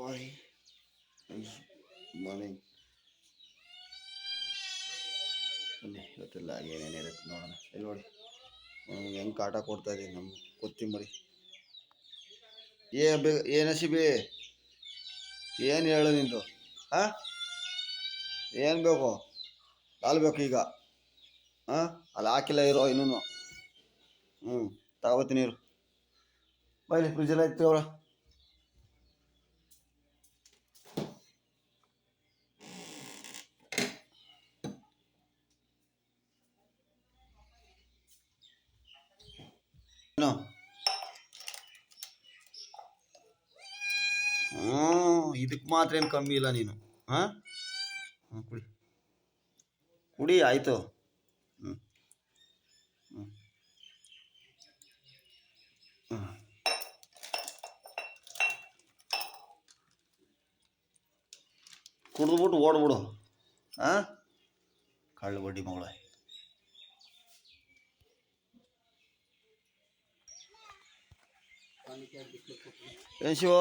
ಬಾಯ್ morning ಬನ್ನಿ ಇವತ್ತೆಲ್ಲ ಏನೇನಿರುತ್ತೆ ನೋಡೋಣ. ಇಲ್ಲಿ ನೋಡಿ. ನಮ್ಗೆ ಹೆಂಗೆ ಕಾಟ ಕೊಡ್ತಾ ಇದೀನಿ ನಮ್ಮ ಕೊತ್ತಿಂಬರಿ. ಏ ಬೇ ಏನು ಹಸಿಬಿ? ಏನು ಹೇಳು ನಿಂದು? ಹಾಂ? ಏನು ಬೇಕು? ಬೇಕು ಈಗ. ಹಾಂ? ಅಲ್ಲಿ ಹಾಕಿಲ್ಲ ಇರೋ ಇನ್ನೂ ಹ್ಞೂ ತಗೋತೀನಿ ಇರು. ಬೈಲಿ ಫ್ರಿಜ್ಜೆಲ್ಲ ಇತ್ತು ಅವ್ರ. ಏನು ಹ್ಞೂ ಇದಕ್ಕೆ ಮಾತ್ರ ಏನು ಕಮ್ಮಿ ಇಲ್ಲ ನೀನು. ಹಾಂ? ಹ್ಞೂ ಕುಡಿ. ಕುಡಿ, ಆಯಿತು. ಹ್ಞೂ ಹ್ಞೂ ಹ್ಞೂ ಕುಡಿದ್ಬಿಟ್ಟು ಓಡ್ಬಿಡು. ಹಾಂ? ಕಳ್ಳು ಬಡ್ಡಿ ಮಗಳ. ಏನು ಶಿವ?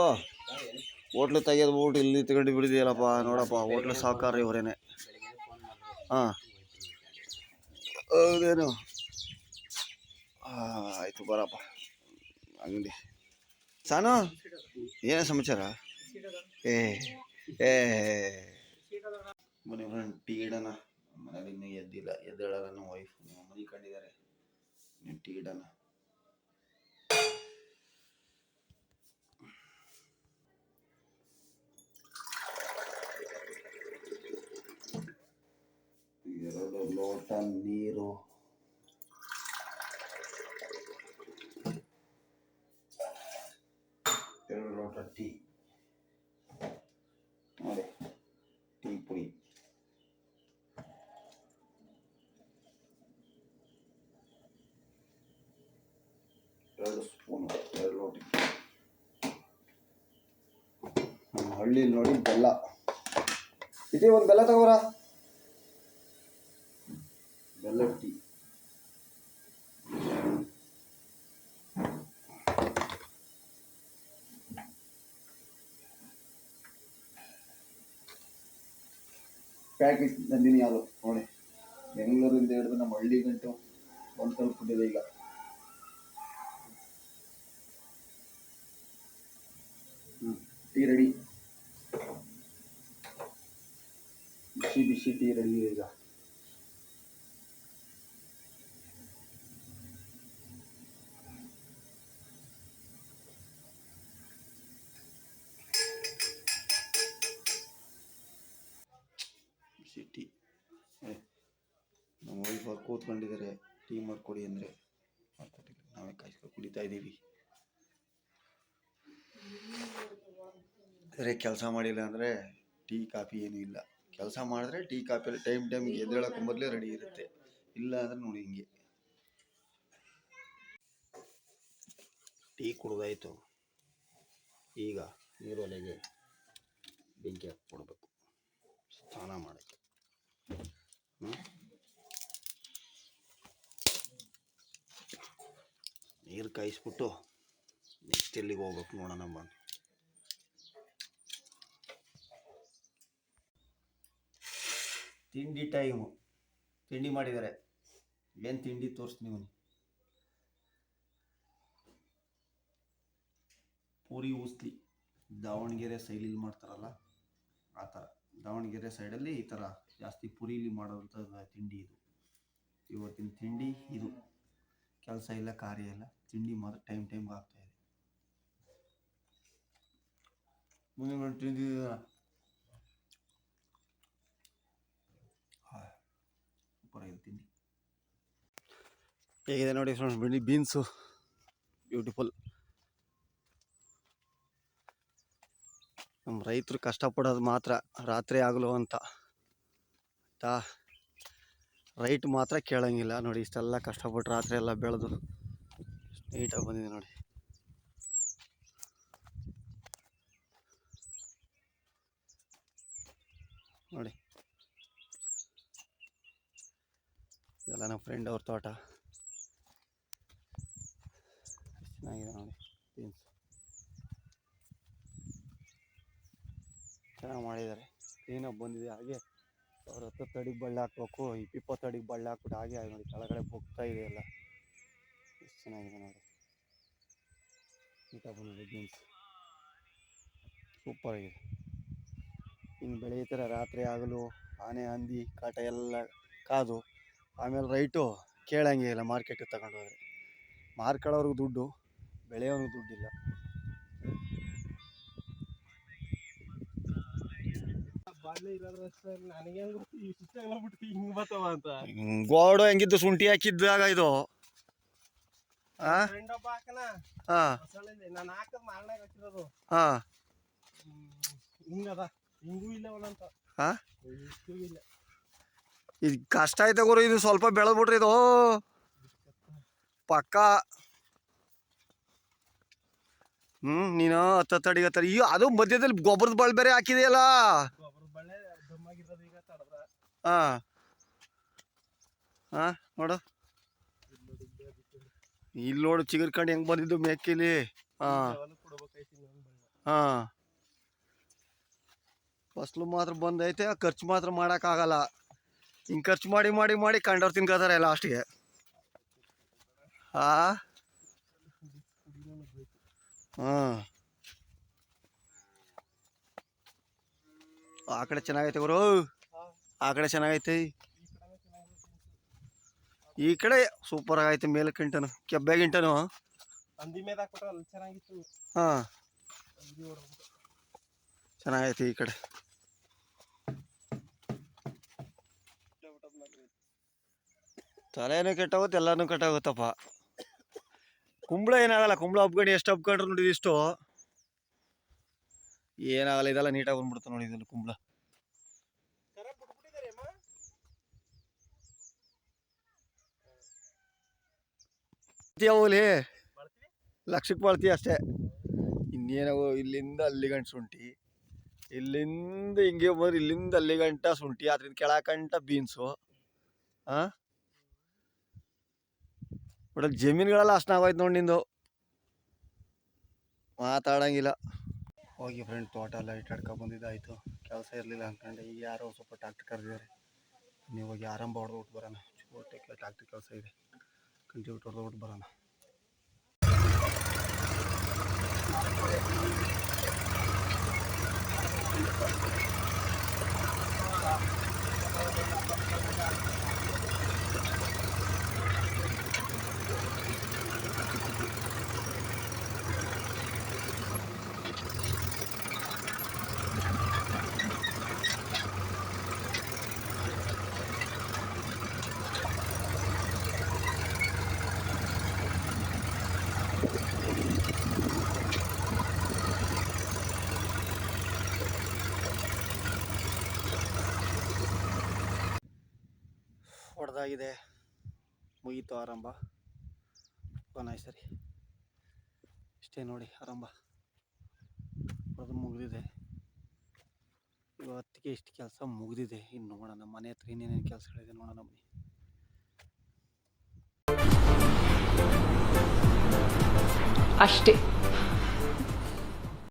ಹೋಟ್ಲು ತೆಗೆದ್ಬಿಟ್ಟು ಇಲ್ಲಿ ತಗೊಂಡು ಬಿಡಿದೆಯಲ್ಲಪ್ಪ, ನೋಡಪ್ಪ, ಹೋಟ್ಲು ಸಾವುಕಾರ ಇವರೇನೆ ಹಾಂ. ಹೌದೇನು? ಆಯಿತು, ಬರಪ್ಪ. ಅಂಗಡಿ. ಸಾನು, ಏನೇ ಸಮಾಚಾರ? ಏ ಏ ಮನೆ ಫ್ರೆಂಡ್ ಟೀ ಇಡೋಣ. ಮನೇಲಿ ಇನ್ನೂ ಎದ್ದಿಲ್ಲ. ಎದ್ದೇಳಲ್ಲ ನಮ್ಮ ವೈಫ್ ಮನೆ ಕಂಡಿದ್ದಾರೆ ಟೀ ಲೋಟ ನೀರು ಎರಡು ಲೋಟ ಟೀ ನೋಡಿ ಟೀ ಪುಡಿ ಎರಡು ಸ್ಪೂನ್ ಎರಡು ಲೋಟ ನಮ್ಮ ಹಳ್ಳಿಲಿ ನೋಡಿ ಬೆಲ್ಲ ಇದೇ ಒಂದು ಬೆಲ್ಲ ತಗೋರ ಬೆಲ್ಲ ಟೀ ಪ್ಯಾಕೆಟ್ ನಂದಿನಿ ಹಾಲು ನೋಡಿ ಬೆಂಗಳೂರಿಂದ ಹಿಡಿದು ನಮ್ಮ ಹಳ್ಳಿ ಗಂಟು ಒಂದು ತಲುಪಿಬಿಟ್ಟಿದೆ ಈಗ. Tea ready. ಬಿಸಿ ಬಿಸಿ ಟೀ ರೆಡಿ ಈಗ. ಕೂತ್ಕೊಂಡಿದ್ದಾರೆ. ಟೀ ಮಾಡಿಕೊಡಿ ಅಂದರೆ. ನಾವೇ ಕಾಯಿಸ್ಕೊಂಡು ಕುಡಿತಾ ಇದ್ದೀವಿ. ಅದೇ ಕೆಲಸ ಮಾಡಿಲ್ಲ ಅಂದರೆ ಟೀ, ಕಾಫಿ ಏನೂ ಇಲ್ಲ. ಕೆಲಸ ಮಾಡಿದ್ರೆ ಟೀ, ಕಾಫಿ ಟೈಮ್ ಟೈಮ್ಗೆ ಎದ್ದೇಳಕ್ಕೆ ಮೊದಲೇ ರೆಡಿ ಇರುತ್ತೆ. ಇಲ್ಲ ಅಂದರೆ ನೋಡಿ ಹಿಂಗೆ. ಟೀ ಕುಡ್ದಾಯ್ತು. ಈಗ ನೀರೊಲೆಗೆ ಬೆಂಕಿ ಹಾಕ್ಕೊಡ್ಬೇಕು ಸ್ನಾನ ಮಾಡೋಕ್ಕೆ ಹ್ಞೂ ನೀರು ಕಾಯಿಸ್ಬಿಟ್ಟು ನೆಕ್ಸ್ಟ್ ಎಲ್ಲಿಗೆ ಹೋಗ್ಬೇಕು ನೋಡೋಣ ತಿಂಡಿ ಟೈಮು ತಿಂಡಿ ಮಾಡಿದ್ದಾರೆ. ಏನು ತಿಂಡಿ ತೋರಿಸ್ತೀನಿ ಬನ್ನಿ ಪೂರಿ ಉಸ್ಲಿ ದಾವಣಗೆರೆ ಶೈಲಿಲಿ ಮಾಡ್ತಾರಲ್ಲ, ಆ ಥರ. ದಾವಣಗೆರೆ ಸೈಡಲ್ಲಿ ಈ ಥರ ಜಾಸ್ತಿ ಪುರಿಲಿ ಮಾಡೋವಂಥ ತಿಂಡಿ ಇದು. ಇವತ್ತಿನ ತಿಂಡಿ ಇದು. ಕೆಲಸ ಇಲ್ಲ, ಕಾರ್ಯ ಇಲ್ಲ, ತಿಂಡಿ ಮಾತ್ರ ಟೈಮ್ ಟೈಮ್ಗೆ ಆಗ್ತಾ ಇದೆ. ಮುಂದೆ ಆಗಿದೆ ತಿಂಡಿ. ಹೇಗಿದೆ ನೋಡಿ ಫ್ರೆಂಡ್ಸ್ ಬಿಳಿ ಬೀನ್ಸು ಬ್ಯೂಟಿಫುಲ್ ನಮ್ಮ ರೈತರು ಕಷ್ಟಪಡೋದು ಮಾತ್ರ, ರಾತ್ರಿ ಆಗಲು ಅಂತ. ಆಯ್ತಾ ರೈಟ್ ಮಾತ್ರ ಕೇಳಂಗಿಲ್ಲ ನೋಡಿ, ಇಷ್ಟೆಲ್ಲ ಕಷ್ಟಪಟ್ಟು ರಾತ್ರಿ ಎಲ್ಲ ಬೆಳೆದು ನೀಟಾಗಿ ಬಂದಿದೆ ನೋಡಿ. ನೋಡಿ. ಇದೆಲ್ಲ ನಮ್ಮ ಫ್ರೆಂಡ್ ಅವ್ರ ತೋಟ. ಚೆನ್ನಾಗಿದೆ ನೋಡಿ ಬೀನ್ಸ್ ಚೆನ್ನಾಗಿ ಮಾಡಿದ್ದಾರೆ. ಕ್ಲೀನಾಗಿ ಬಂದಿದೆ ಹಾಗೆ. ಅವ್ರ ಹತ್ತು ತಡಿಗೆ ಬಳ್ಳಿ ಹಾಕ್ಬೇಕು ಇಪ್ಪತ್ತು ಅಡಿಗೆ ಬಳ್ಳಿ ಹಾಕ್ಬಿಟ್ಟು ಹಾಗೆ ಆಗಿ ನೋಡಿ ಕೆಳಗಡೆ ಬೊಗ್ತಾ ಇದೆ ಎಲ್ಲ. ಎಷ್ಟು ಚೆನ್ನಾಗಿದೆ ನೋಡಿ. ಬೀನ್ಸ್ ಸೂಪರ್ ಆಗಿದೆ. ಇನ್ನು ಬೆಳೆಯುತ್ತಾರೆ ರಾತ್ರಿ ಆಗಲು, ಆನೆ, ಹಂದಿ, ಕಾಟ ಎಲ್ಲ ಕಾದು, ಆಮೇಲೆ ರೈಟು ಕೇಳಂಗೆ ಇಲ್ಲ, ಮಾರ್ಕೆಟಿಗೆ ತಗೊಂಡೋದ್ರೆ ಮಾರ್ಕೊಳ್ಳೋರ್ಗೆ ದುಡ್ಡು ಬೆಳೆಯೋನಿಗೆ ದುಡ್ಡಿಲ್ಲ. ಗೋಡು ಹೆಂಗಿದ್ದು ಶುಂಠಿ ಹಾಕಿದ್ದಾಗ ಇದು. ಇದು ಕಷ್ಟ ಐತೆ ಗುರು ಇದು ಸ್ವಲ್ಪ ಬೆಳೆದ್ಬಿಟ್ರಿ ಇದು. ಪಕ್ಕ. ಹ್ಮ್ ನೀನು ಹತ್ತತ್ತು ಈ ಅದು ಮಧ್ಯದಲ್ಲಿ ಗೊಬ್ಬರದ ಬಳ್ಳಿ ಬೇರೆ ಹಾಕಿದೆಯಲ್ಲ ಗೊಬ್ಬರ ಬಳ್ಳೆ ದಮ್ಮಾಗಿರೋದು ಈಗ ತಡದ್ರ ಹಾ. ಹಾ ನೋಡು. ಇಲ್ಲಿ ನೋಡು ಚಿಗುರ್ಕೊಂಡು ಹೆಂಗ್ ಬಂದಿದ್ದು ಮೇಕೆಲಿ. ಹಾ. ಫಸ್ಲು ಮಾತ್ರ ಬಂದೈತೆ ಖರ್ಚು ಮಾತ್ರ ಮಾಡೋಕ್ಕಾಗಲ್ಲ ಹಿಂಗೆ ಖರ್ಚು ಮಾಡಿ ಮಾಡಿ ಮಾಡಿ ಕಂಡವ್ರು ತಿನ್ಕೋತಾರೆ ಲಾಸ್ಟಿಗೆ. ಹಾ. ಹಾಂ. ಆ ಕಡೆ ಚೆನ್ನಾಗೈತೆ ಗುರು. ಆ ಕಡೆ ಚೆನ್ನಾಗೈತೆ. ಈ ಕಡೆ ಸೂಪರ್ ಆಗೈತೆ ಮೇಲೆ ಗಿಂಟನು ಕೆಬ್ಬೆ ಗಿಂಟನು. ಮೇಲೆ ಹಾಕ್ಬಿಟ್ರೆ ಅಲ್ಲಿ ಚೆನ್ನಾಗಿತ್ತು. ಹಾಂ. ಚೆನ್ನಾಗೈತೆ ಈ ಕಡೆ. ತಲೆನೂ ಕೆಟ್ಟೋಗುತ್ತೆ ಎಲ್ಲನೂ ಕೆಟ್ಟೋಗುತ್ತಪ್ಪ. ಕುಂಬಳ ಏನಾಗಲ್ಲ ಕುಂಬಳ ಹಬ್ಕೊಂಡು ಎಷ್ಟು ಹಬ್ಕೊಂಡ್ರು ನೋಡಿ ಇಷ್ಟು. ಏನಾಗಲ್ಲ, ಇದೆಲ್ಲ ನೀಟಾಗಿ ಬಂದ್ಬಿಡುತ್ತೆ ನೋಡಿ ಇದನ್ನು ಕುಂಬಳ. ಬರ್ತೀವಿ ಲಕ್ಷಕ್ಕೆ ಬಾಳ್ತೀಯ ಅಷ್ಟೇ. ಇನ್ನೇನೋ ಇಲ್ಲಿಂದ ಅಲ್ಲಿ ಗಂಟ ಶುಂಠಿ, ಇಲ್ಲಿಂದ ಹಿಂಗೆ ಬಂದ್ರೆ ಇಲ್ಲಿಂದ ಅಲ್ಲಿ ಗಂಟ ಶುಂಠಿ, ಅದ್ರಿಂದ ಕೆಳಕಂಟ ಬೀನ್ಸು ಹಾಂ ಒಟ್ಟು ಜಮೀನುಗಳೆಲ್ಲ ಅಷ್ಟು ನೋಡಿ ನಿಂದು. ಮಾತಾಡಂಗಿಲ್ಲ. ಹೋಗಿ ಫ್ರೆಂಡ್ ತೋಟ ಎಲ್ಲ ಇಟ್ಟಾಡ್ಕೊ ಬಂದಿದ್ದಾಯ್ತು ಕೆಲಸ ಇರಲಿಲ್ಲ ಅಂದ್ಕೊಂಡೆ ಈಗ ಯಾರೋ ಸ್ವಲ್ಪ ಟ್ಯಾಕ್ಟ್ರ್ ಕರೆದಿದ್ದಾರೆ ನೀವು ಹೋಗಿ ಆರಂಭ ಹೊಡೆದ್ಬಿಟ್ಟು ಬರೋಣ ಒಟ್ಟೆ ಟ್ಯಾಕ್ಟ್ರ್ ಕೆಲಸ ಇದೆ ಕಂಟಿನ್ಯೂಟ್ ಹೊಡೆದ್ಬಿಟ್ಟು ಬರೋಣ ಹೊಡೆದಾಗಿದೆ ಮುಗೀತು ಆರಂಭ. ಕೊನಾಯ್ ಸರಿ. ಇಷ್ಟೇ ನೋಡಿ ಆರಂಭ. ಅದು ಮುಗಿದಿದೆ. ಇವತ್ತಿಗೆ ಇಷ್ಟು ಕೆಲಸ ಮುಗಿದಿದೆ. ಇನ್ನು ನೋಡೋಣ. ಮನೆ ಹತ್ರ ಇನ್ನೇನೇನು ಕೆಲಸಗಳಿದೆ ನೋಡೋಣ ಬನ್ನಿ. ಅಷ್ಟೇ.